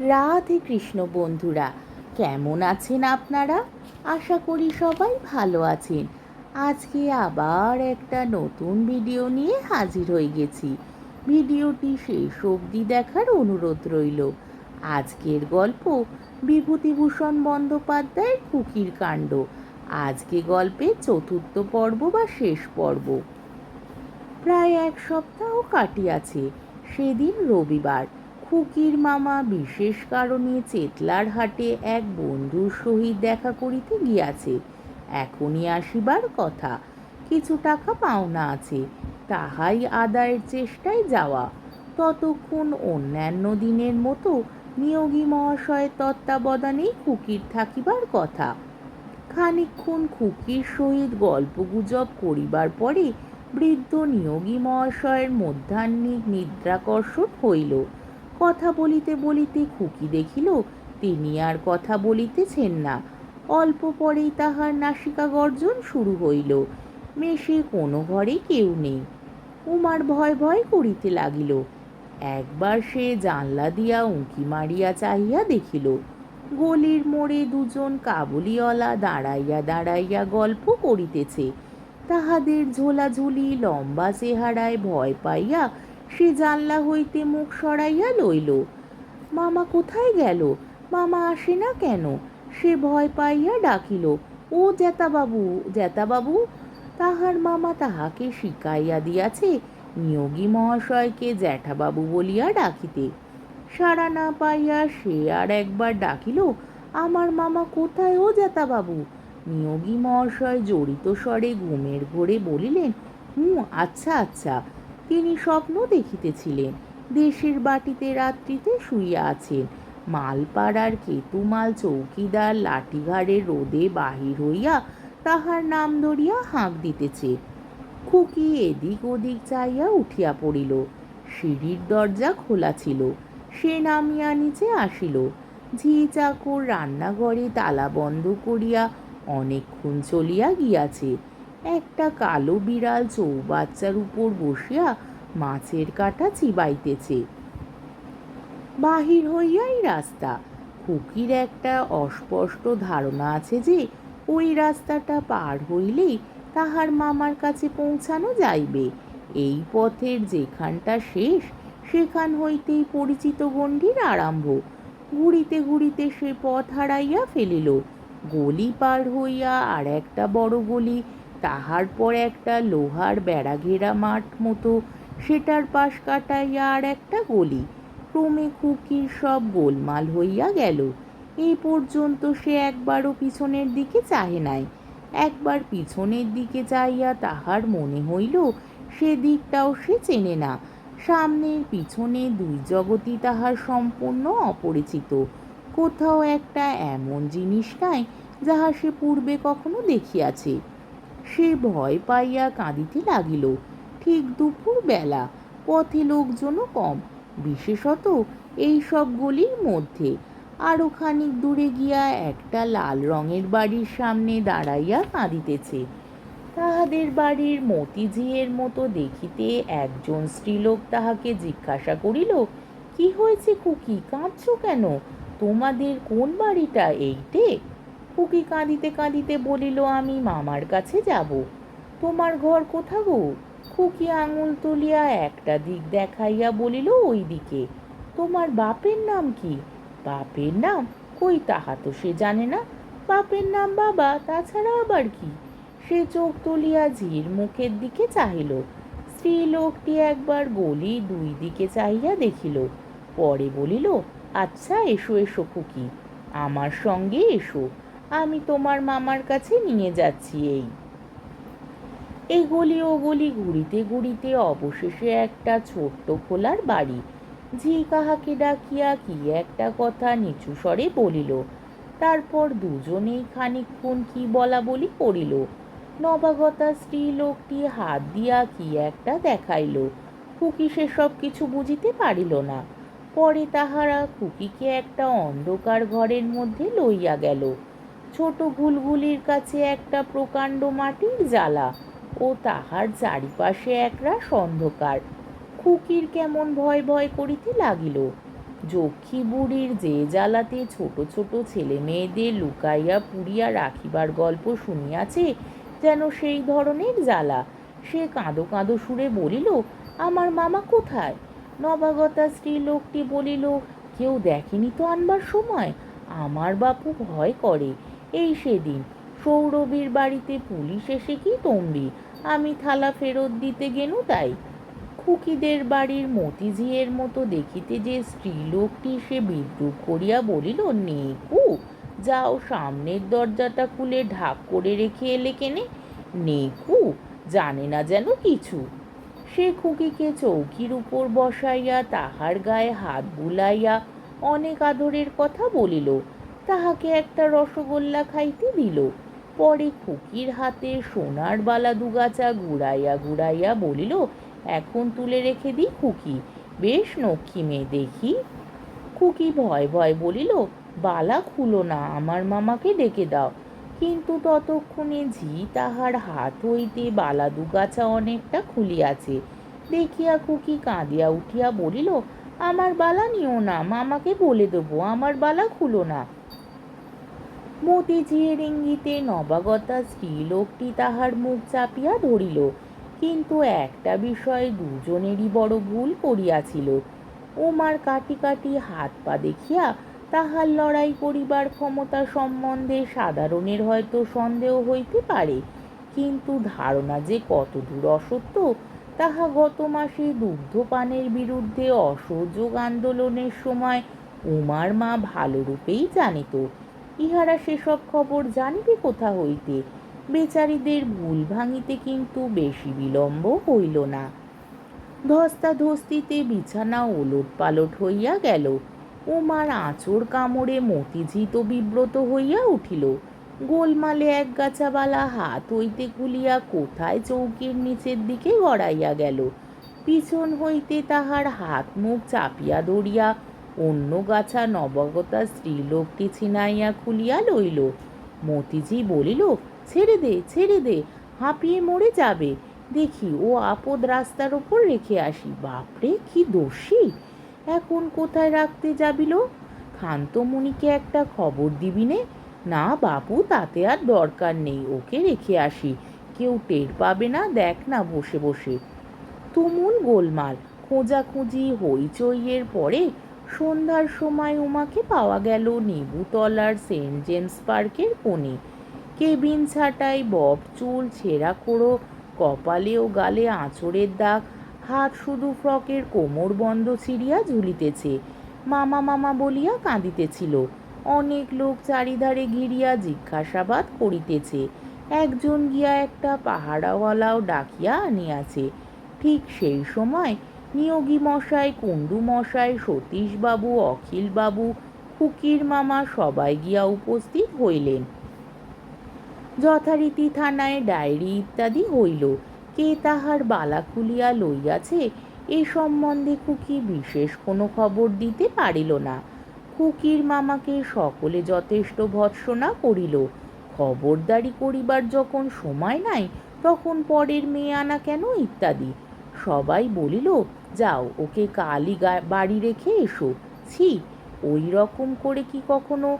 রাধে কৃষ্ণ বন্ধুরা, কেমন আছেন আপনারা? আশা করি সবাই ভালো আছেন। আজকে আবার একটা নতুন ভিডিও নিয়ে হাজির হয়ে গেছি। ভিডিওটি শেষ অবধি দেখার অনুরোধ রইল। আজকের গল্প বিভূতিভূষণ বন্দ্যোপাধ্যায়ের কুকির কাণ্ড। আজকে গল্পের চতুর্থ পর্ব বা শেষ পর্ব। প্রায় এক সপ্তাহ কাটিয়াছে, সেদিন রবিবার। খুকির মামা বিশেষ কারণে চেতলার হাটে এক বন্ধুর সহিত দেখা করিতে গিয়াছে। এখনই আসিবার কথা। কিছু টাকা পাওনা আছে, তাহাই আদায়ের চেষ্টায় যাওয়া। ততক্ষণ অন্যান্য দিনের মতো নিয়োগী মহাশয়ের তত্ত্বাবধানেই খুকির থাকিবার কথা। খানিকক্ষণ খুকির সহিত গল্পগুজব করিবার পরে বৃদ্ধ নিয়োগী মহাশয়ের মধ্যাহ্নিক নিদ্রাকর্ষণ হইল। কথা বলিতে বলিতে খুকি দেখিল, তিনি আর কথা বলিতেছেন না। অল্প পরেই তাহার নাসিকা গর্জন শুরু হইল। মেশে কোনো ঘরে কেউ নেই। উমার ভয় ভয় করিতে লাগিল। একবার সে জানলা দিয়া উঁকি মারিয়া চাহিয়া দেখিল, গলির মোড়ে দুজন কাবুলিওয়ালা দাঁড়াইয়া দাঁড়াইয়া গল্প করিতেছে। তাহাদের ঝোলাঝুলি, লম্বা চেহারায় ভয় পাইয়া সে জানলা হইতে মুখ সরাইয়া লইল। মামা কোথায় গেল? মামা আসে না কেন? সে ভয় পাইয়া ডাকিল। ও জ্যাতাবাবু জ্যাতাবাবু তাহার মামা তাহাকে শিখাইয়া দিয়াছে, নিয়োগী মহাশয়কে জ্যাঠাবাবু বলিয়া ডাকিতে। সাড়া না পাইয়া সে আর একবার ডাকিল, আমার মামা কোথায় ও জ্যাতাবাবু নিয়োগী মহাশয় জড়িত স্বরে ঘুমের ঘোরে বলিলেন, হুঁ আচ্ছা আচ্ছা তিনি স্বপ্ন দেখিতেছিলেন, দেশের বাটিতে রাত্রিতে শুইয়া আছেন। মালপাড়ার কেতুমাল চৌকিদার লাঠিঘাড়ে রোদে বাহির হইয়া তাহার নাম ধরিয়া হাঁক দিতেছে। খুকি এদিক ওদিক চাইয়া উঠিয়া পড়িল। সিঁড়ির দরজা খোলা ছিল। সে নামিয়া নিচে আসিল। ঝি চাকর রান্নাঘরে তালা বন্ধ করিয়া অনেকক্ষণ চলিয়া গিয়াছে। একটা কালো বিড়াল চৌবাচ্চার উপর বসিয়া মাছের কাটা চিবাইতেছে। বাহির হইয়াই রাস্তা। খুকির একটা অস্পষ্ট ধারণা আছে যে, ওই রাস্তাটা পার হইলেই তাহার মামার কাছে পৌঁছানো যাইবে। এই পথের যেখানটা শেষ, সেখান হইতেই পরিচিত গণ্ডির আরম্ভ। ঘুরিতে ঘুরিতে সে পথ হারাইয়া ফেলিল। গলি পার হইয়া আর একটা বড় গলি, তাহার পর একটা লোহার বেড়া ঘেরা মাঠ মতো সেটার পাশ কাটাইয়া আর একটা গলি। ক্রমে খুকির সব গোলমাল হইয়া গেল। এ পর্যন্ত সে একবারও পিছনের দিকে চাহে নাই। একবার পিছনের দিকে চাইয়া তাহার মনে হইল, সে দিকটাও সে চেনে না। সামনের পিছনে দুই জগতই তাহার সম্পূর্ণ অপরিচিত। কোথাও একটা এমন জিনিস নাই, যাহা সে পূর্বে কখনো দেখিয়াছে। সে ভয় পাইয়া কাঁদিতে লাগিল। ঠিক দুপুর বেলা পথে লোকজনও কম, বিশেষত এই সব গলির মধ্যে। আরও খানিক দূরে গিয়া একটা লাল রঙের বাড়ির সামনে দাঁড়াইয়া কাঁদিতেছে। তাহাদের বাড়ির মতিঝিয়ের মতো দেখিতে একজন স্ত্রীলোক তাহাকে জিজ্ঞাসা করিল, কি হয়েছে খুকি? কাঁদছ কেন? তোমাদের কোন বাড়িটা এইটে? খুকি কাঁদিতে কাঁদিতে বলিল, আমি মামার কাছে যাব। তোমার ঘর কোথা গো? খুকি আঙুল তুলিয়া একটা দিক দেখাইয়া বলিল ওই দিকে তোমার বাপের নাম কি? বাপের নাম? কই তাহা তো সে জানে না। বাপের নাম বাবা, তাছাড়া আবার কি? সে চোখ তুলিয়া ঝির মুখের দিকে চাহিল। স্ত্রী লোকটি একবার গলি দুই দিকে চাহিয়া দেখিল। পরে বলিল আচ্ছা এসো এসো খুকি। আমার সঙ্গে এসো। আমি তোমার মামার কাছে নিয়ে যাচ্ছি এই। এই গলি ও গলি ঘুরিতে ঘুরিতে অবশেষে একটা ছোট্ট খোলার বাড়ি। ঝি কাহাকে ডাকিয়া কি একটা কথা নিচু স্বরে বলিল। তারপর দুজনেই খানিকক্ষণ কি বলা বলি করিল। নবাগতা স্ত্রী লোকটি হাত দিয়া কি একটা দেখাইল। খুকি সেসব কিছু বুঝিতে পারিল না। পরে তাহারা খুকিকে একটা অন্ধকার ঘরের মধ্যে লইয়া গেল। ছোট গুলগুলির কাছে একটা প্রকাণ্ড মাটির জ্বালা। ও তাহার চারিপাশে একরাশ অন্ধকার। খুকির কেমন ভয় ভয় করিতে লাগিল। যক্ষী বুড়ির যে জ্বালাতে ছোট ছোট ছেলে মেয়েদের লুকাইয়া পুড়িয়া রাখিবার গল্প শুনিয়াছে যেন সেই ধরনের জ্বালা। সে কাঁদো কাঁদো সুরে বলিল, আমার মামা কোথায়? নবাগতা স্ত্রী লোকটি বলিল, কেউ দেখেনি তো আনবার সময়? আমার বাপু ভয় করে। এই সেদিন সৌরভীর বাড়িতে পুলিশ এসে কি তম্বি? আমি থালা ফেরত দিতে গেনু তাই। খুকিদের বাড়ির মতিঝিয়ের মতো দেখিতে যে স্ত্রীলোকটি সে বিদ্রুপ করিয়া বলিল নেকু যাও সামনের দরজাটা খুলে ঢাক করে রেখে এলে কেনে? নেকু জানে না যেন কিছু। সে খুকিকে চৌকির উপর বসাইয়া তাহার গায়ে হাত বুলাইয়া অনেক আদরের কথা বলিল। তাহাকে একটা রসগোল্লা খাইতে দিল। পরে খুকির হাতে সোনার বালা দুগাছা ঘুরাইয়া ঘুরাইয়া বলিল, এখন তুলে রেখে দিই খুকি, বেশ নক্ষী মেয়ে দেখি। খুকি ভয় ভয় বলিল, বালা খুলো না, আমার মামাকে ডেকে দাও। কিন্তু ততক্ষণে ঝি তাহার হাত হইতে বালা দুগাছা অনেকটা খুলিয়াছে। দেখিয়া খুকি কাঁদিয়া উঠিয়া বলিল, আমার বালা নিও না, মামাকে বলে দেবো, আমার বালা খুলো না। মতিঝিয়ের ইঙ্গিতে নবাগতা স্ত্রীলোকটি তাহার মুখ চাপিয়া ধরিল। কিন্তু একটা বিষয়ে দুজনেরই বড় ভুল করিয়াছিল। উমার কাটি কাটি হাত পা দেখিয়া তাহার লড়াই করিবার ক্ষমতা সম্বন্ধে সাধারণের হয়তো সন্দেহ হইতে পারে। কিন্তু ধারণা যে কতদূর অসত্য, তাহা গত মাসে দুগ্ধপানের বিরুদ্ধে অসহযোগ আন্দোলনের সময় উমার মা ভালোরূপেই জানিত। ইহারা সেসব খবর জানিবে কোথা হইতে? বেচারীদের ভুল ভাঙিতে কিন্তু বেশি বিলম্ব হইল না। ধস্তাধস্তিতে বিছানা ওলট পালট হইয়া গেল। উমার আঁচড় কামড়ে মতিঝিত বিব্রত হইয়া উঠিল। গোলমালে এক গাছাবালা হাত হইতে খুলিয়া কোথায় চৌকির নিচের দিকে গড়াইয়া গেল। পিছন হইতে তাহার হাত মুখ চাপিয়া ধরিয়া অন্য গাছা নবাগতা স্ত্রীলোকটি ছিনাইয়া খুলিয়া লইল। মতিজি বলিল, ছেড়ে দে ছেড়ে দে, হাঁপিয়ে মরে যাবে। দেখি ও আপদ রাস্তার ওপর রেখে আসি। বাপরে, কি দোষী! এখন কোথায় রাখতে যাবিল? খান্তমণিকে একটা খবর দিবি নে? না বাপু, তাতে আর দরকার নেই, ওকে রেখে আসি। কেউ টের পাবে না, দেখ না বসে বসে। তুমুল গোলমাল, খোঁজাখুঁজি, হইচইয়ের পরে সন্ধ্যার সময় উমাকে পাওয়া গেল নেবুতলার সেন্ট জেমস পার্কের কোণে। কেবিন ছাটাই, বব, চুল ছেঁড়া কোড়ো, কপালে ও গালে আঁচড়ের দাগ, হাত শুধু ফ্রকের কোমর বন্ধ ছিঁড়িয়া ঝুলিতেছে। মামা মামা বলিয়া কাঁদিতেছিল। অনেক লোক চারিধারে ঘিরিয়া জিজ্ঞাসাবাদ করিতেছে। একজন গিয়া একটা পাহাড়াওয়ালাও ডাকিয়া আনিয়াছে। ঠিক সেই সময় নিয়োগী মশাই, কুণ্ডু মশাই, সতীশবাবু, অখিলবাবু খুকির মামা সবাই গিয়া উপস্থিত হইলেন। যথারীতি থানায় ডায়েরি ইত্যাদি হইল। কে তাহার বালা খুলিয়া লইয়াছে এ সম্বন্ধে খুকি বিশেষ কোনো খবর দিতে পারিল না। খুকির মামাকে সকলে যথেষ্ট ভৎসনা করিল। খবরদারি করিবার যখন সময় নাই, তখন পরের মেয়ে আনা কেন ইত্যাদি। সবাই বলিল যাও, ওকে কালই বাড়ি রেখে এসো। ছি, ওই রকম করে কি কখনো?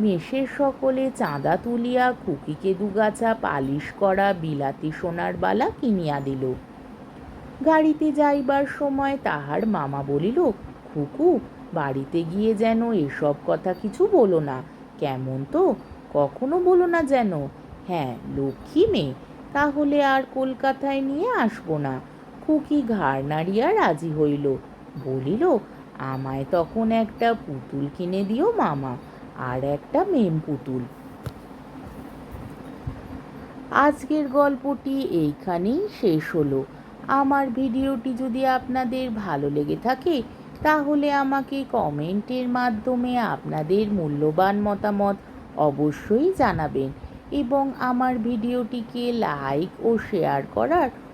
মেষের সকলে চাঁদা তুলিয়া, খুকিকে দুগাছা, পালিশ করা, বিলাতি সোনার বালা কিনিয়া দিল। গাড়িতে যাইবার সময় তাহার মামা বলিল, খুকু, বাড়িতে গিয়ে যেন এসব কথা কিছু বলো না। কেমন তো? কখনো বলো না যেন। হ্যাঁ লক্ষ্মী মেয়ে, তাহলে আর কলকাতায় নিয়ে আসব না। খুকি ঘাড় নাড়িয়া রাজি হইল। বলিল, আমায় তখন একটা পুতুল কিনে দিও মামা, আর একটা মেম পুতুল। আজকের গল্পটি এইখানেই শেষ হলো। আমার ভিডিওটি যদি আপনাদের ভালো লেগে থাকে, তাহলে আমাকে কমেন্টের মাধ্যমে আপনাদের মূল্যবান মতামত অবশ্যই জানাবেন এবং আমার ভিডিওটিকে লাইক ও শেয়ার করার